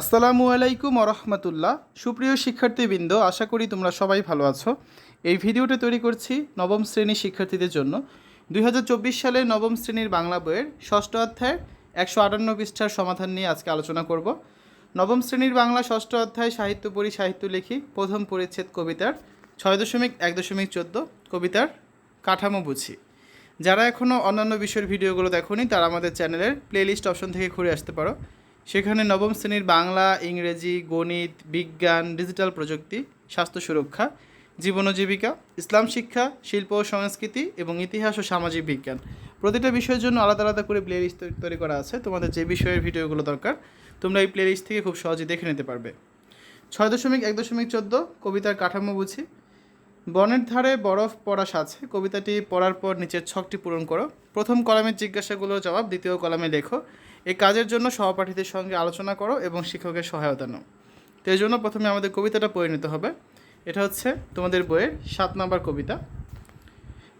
আসসালামু আলাইকুম রহমতুল্লাহ সুপ্রিয় শিক্ষার্থীবৃন্দ, আশা করি তোমরা সবাই ভালো আছো। এই ভিডিওটা তৈরি করছি নবম শ্রেণির শিক্ষার্থীদের জন্য। দুই সালে নবম শ্রেণির বাংলা বইয়ের ষষ্ঠ অধ্যায়ের একশো আটান্ন পৃষ্ঠার সমাধান নিয়ে আজকে আলোচনা করব। নবম শ্রেণির বাংলা ষষ্ঠ অধ্যায় সাহিত্য পড়ি, সাহিত্য লিখি, প্রথম পরিচ্ছেদ কবিতার ছয় দশমিক এক দশমিক চোদ্দ কবিতার কাঠামো বুঝি। যারা এখনও অন্যান্য বিষয়ের ভিডিওগুলো দেখোনি, তারা আমাদের চ্যানেলের প্লেলিস্ট অপশন থেকে ঘুরে আসতে পারো। সেখানে নবম শ্রেণির বাংলা, ইংরেজি, গণিত, বিজ্ঞান, ডিজিটাল প্রযুক্তি, স্বাস্থ্য সুরক্ষা, জীবন জীবিকা, ইসলাম শিক্ষা, শিল্প ও সংস্কৃতি এবং ইতিহাস ও সামাজিক বিজ্ঞান। প্রতিটা বিষয়ের জন্য আলাদা আলাদা করে প্লেলিস্ট তৈরি করা আছে। তোমাদের যে বিষয়ের ভিডিওগুলো দরকার, তোমরা এই প্লেলিস্ট থেকে খুব সহজে দেখে নিতে পারবে। ছয় দশমিক এক দশমিক চোদ্দ কবিতার কাঠামো বুঝি। বনের ধারে বরফ পড়া সাথে কবিতাটি পড়ার পর নিচের ছকটি পূরণ করো। প্রথম কলামের জিজ্ঞাসাগুলোর জবাব, দ্বিতীয় কলামে লেখো। এই কাজের জন্য সহপাঠীদের সঙ্গে আলোচনা করো এবং শিক্ষকের সহায়তা নাও। তো এই জন্য প্রথমে আমাদের কবিতাটা পরিণত হবে। এটা হচ্ছে তোমাদের বইয়ের সাত নম্বর কবিতা।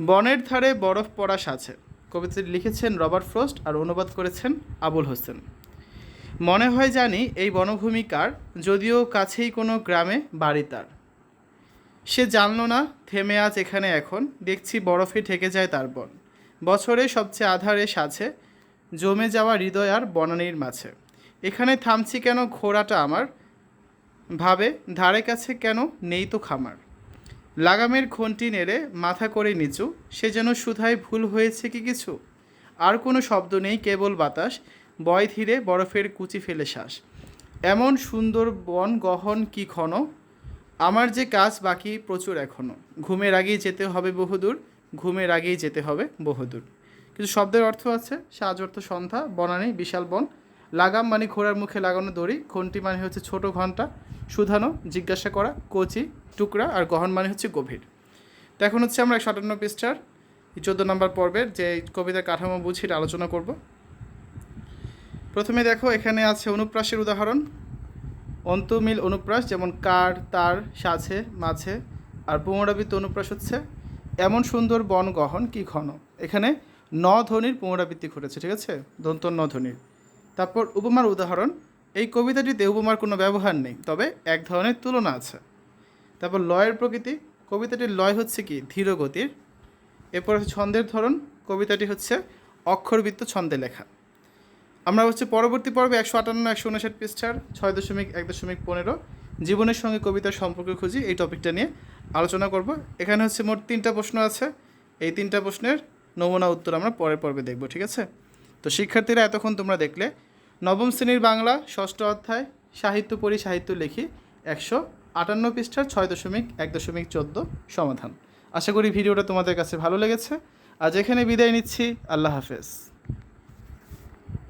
বনের ধারে বরফ পড়া সাছে কবিতাটি লিখেছেন রবার্ট ফ্রস্ট আর অনুবাদ করেছেন আবুল হোসেন। মনে হয় জানি এই বনভূমি কার, যদিও কাছেই কোনো গ্রামে বাড়ি তার। সে জানলো না, থেমে আজ এখানে এখন। দেখছি বরফে ঠেকে যায় তার বন। বছরে সবচেয়ে আধারে সাছে জমে যাওয়া হৃদয় আর বনানীর মাঝে। এখানে থামছি কেন ঘোড়াটা আমার? ভাবে, ধারে কাছে কেন নেই তো খামার? লাগামের খন্তি নেড়ে মাথা করে নিচু, সে যেন সুধায় ভুল হয়েছে কি কিছু? আর কোনো শব্দ নেই, কেবল বাতাস, বয় ধীরে বরফের কুচি ফেলে শ্বাস। এমন সুন্দর বন গহন কি ক্ষণ? আমার যে কাজ বাকি প্রচুর এখনও ঘুমের আগেই যেতে হবে বহুদূর, ঘুমের আগেই যেতে হবে বহুদূর। কিছু শব্দের অর্থ আছে? সাজ অর্থ সন্ধ্যা বনানী বিশাল বন। লাগাম মানে ঘোড়ার মুখে লাগানো দড়ি ঘন্টি মানে হচ্ছে ছোট ঘণ্টা। শুধানো, জিজ্ঞাসা করা, কচি, টুকরা আর গহন মানে হচ্ছে গভীর। তো এখন হচ্ছে আমরা একশো আটান্ন পৃষ্ঠার চোদ্দ নম্বর পর্বের যে কবিতার কাঠামো বুঝি আলোচনা করব। প্রথমে দেখো, এখানে আছে অনুপ্রাসের উদাহরণ। অন্তমিল অনুপ্রাস যেমন কার, তার সাছে মাঝে, আর পুনরাবৃত্ত অনুপ্রাস হচ্ছে এমন সুন্দর বন গহন কি ঘন? এখানে ন ধ্বনির পুনরাবৃত্তি ঘটেছে, ঠিক আছে? দন্ত ন ধ্বনির। তারপর উপমার উদাহরণ, এই কবিতাটিতে উপমার কোনো ব্যবহার নেই, তবে এক ধরনের তুলনা আছে। তারপর লয়ের প্রকৃতি, কবিতাটির লয় হচ্ছে কি? ধীর গতির এরপর ছন্দের ধরন, কবিতাটি হচ্ছে অক্ষরবৃত্ত ছন্দে লেখা। আমরা হচ্ছে পরবর্তী পর্বে একশো আটান্ন, একশো উনষাট পৃষ্ঠার ছয় দশমিক এক দশমিক পনেরো জীবনের সঙ্গে কবিতার সম্পর্ক খুঁজি এই টপিকটা নিয়ে আলোচনা করব। এখানে হচ্ছে মোট তিনটা প্রশ্ন আছে। এই তিনটা প্রশ্নের নমুনা উত্তর আমরা পরের পর্বে দেখব, ঠিক আছে? তো শিক্ষার্থীরা, এতক্ষণ তোমরা দেখলে নবম শ্রেণির বাংলা ষষ্ঠ অধ্যায় সাহিত্য পড়ি, সাহিত্য লিখি একশো আটান্ন পৃষ্ঠার ছয় দশমিক এক দশমিক চোদ্দ সমাধান। আশা করি ভিডিওটা তোমাদের কাছে ভালো লেগেছে। আজ এখানে বিদায় নিচ্ছি। আল্লাহ হাফেজ।